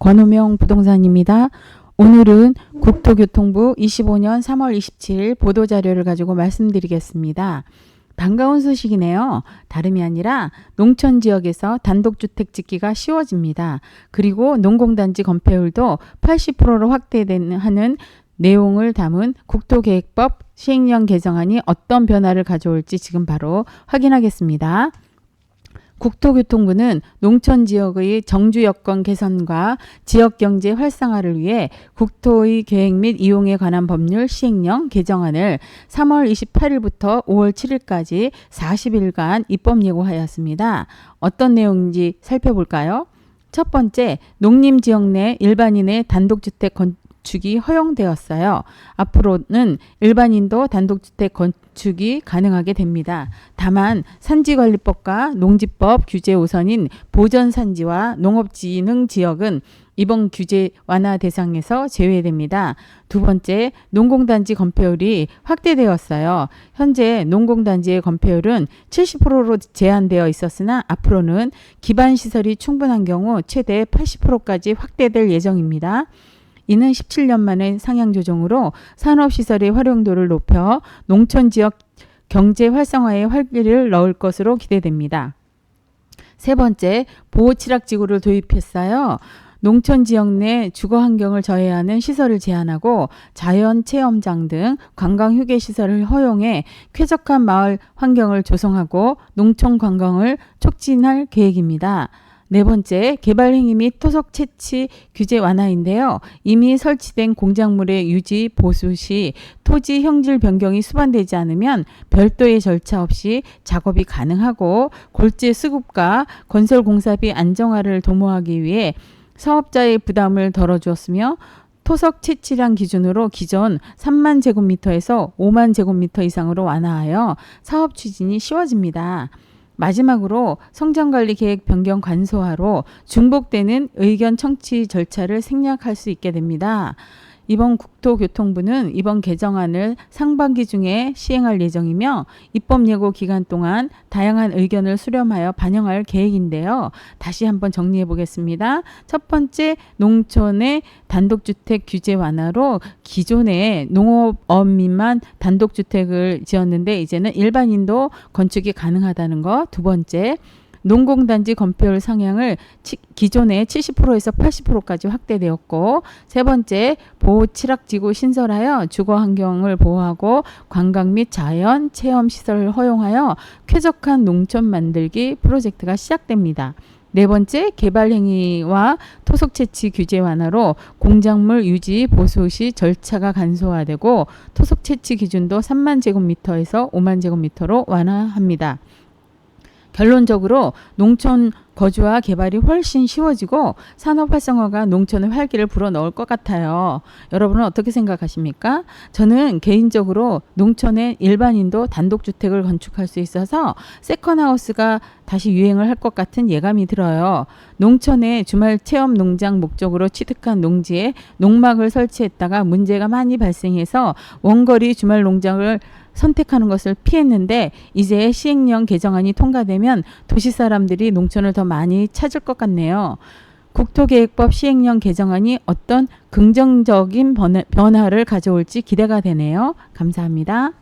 권호명 부동산입니다. 오늘은 국토교통부 25년 3월 27일 보도자료를 가지고 말씀드리겠습니다. 반가운 소식이네요. 다름이 아니라 농촌 지역에서 단독주택 짓기가 쉬워집니다. 그리고 농공단지 건폐율도 80%로 확대하는 내용을 담은 국토계획법 시행령 개정안이 어떤 변화를 가져올지 지금 바로 확인하겠습니다. 국토교통부는 농촌 지역의 정주 여건 개선과 지역 경제 활성화를 위해 국토의 계획 및 이용에 관한 법률 시행령 개정안을 3월 28일부터 5월 7일까지 40일간 입법 예고하였습니다. 어떤 내용인지 살펴볼까요? 첫 번째, 농림 지역 내 일반인의 단독주택 건 축이 허용되었어요. 앞으로는 일반인도 단독주택 건축이 가능하게 됩니다. 다만 산지관리법과 농지법 규제 우선인 보전산지와 농업진흥 지역은 이번 규제 완화 대상에서 제외됩니다. 두 번째, 농공단지 건폐율이 확대되었어요. 현재 농공단지의 건폐율은 70%로 제한되어 있었으나 앞으로는 기반 시설이 충분한 경우 최대 80%까지 확대될 예정입니다. 이는 17년 만의 상향 조정으로 산업시설의 활용도를 높여 농촌 지역 경제 활성화에 활기를 넣을 것으로 기대됩니다. 세 번째, 보호 칠학 지구를 도입했어요. 농촌 지역 내 주거 환경을 저해하는 시설을 제한하고 자연 체험장 등 관광 휴게 시설을 허용해 쾌적한 마을 환경을 조성하고 농촌 관광을 촉진할 계획입니다. 네 번째, 개발 행위 및 토속 채취 규제 완화인데요. 이미 설치된 공작물의 유지, 보수 시 토지 형질 변경이 수반되지 않으면 별도의 절차 없이 작업이 가능하고 골재 수급과 건설 공사비 안정화를 도모하기 위해 사업자의 부담을 덜어주었으며 토석 채취량 기준으로 기존 3만 제곱미터에서 5만 제곱미터 이상으로 완화하여 사업 추진이 쉬워집니다. 마지막으로 성장관리 계획 변경 간소화로 중복되는 의견 청취 절차를 생략할 수 있게 됩니다. 이번 국토교통부는 이번 개정안을 상반기 중에 시행할 예정이며 입법 예고 기간 동안 다양한 의견을 수렴하여 반영할 계획인데요. 다시 한번 정리해 보겠습니다. 첫 번째, 농촌의 단독주택 규제 완화로 기존에 농업업민만 단독주택을 지었는데 이제는 일반인도 건축이 가능하다는 거. 두 번째, 농공단지 건폐율 상향을 치, 기존의 70%에서 80%까지 확대되었고 세 번째 보호 칠학지구 신설하여 주거 환경을 보호하고 관광 및 자연 체험 시설을 허용하여 쾌적한 농촌 만들기 프로젝트가 시작됩니다. 네 번째 개발 행위와 토속 채취 규제 완화로 공작물 유지 보수 시 절차가 간소화되고 토속 채취 기준도 3만 제곱미터에서 5만 제곱미터로 완화합니다. 결론적으로 농촌 거주와 개발이 훨씬 쉬워지고 산업 활성화가 농촌의 활기를 불어넣을 것 같아요. 여러분은 어떻게 생각하십니까? 저는 개인적으로 농촌의 일반인도 단독주택을 건축할 수 있어서 세컨하우스가 다시 유행을 할 것 같은 예감이 들어요. 농촌에 주말 체험 농장 목적으로 취득한 농지에 농막을 설치했다가 문제가 많이 발생해서 원거리 주말 농장을 선택하는 것을 피했는데 이제 시행령 개정안이 통과되면 도시 사람들이 농촌을 더 많이 찾을 것 같네요. 국토계획법 시행령 개정안이 어떤 긍정적인 변화를 가져올지 기대가 되네요. 감사합니다.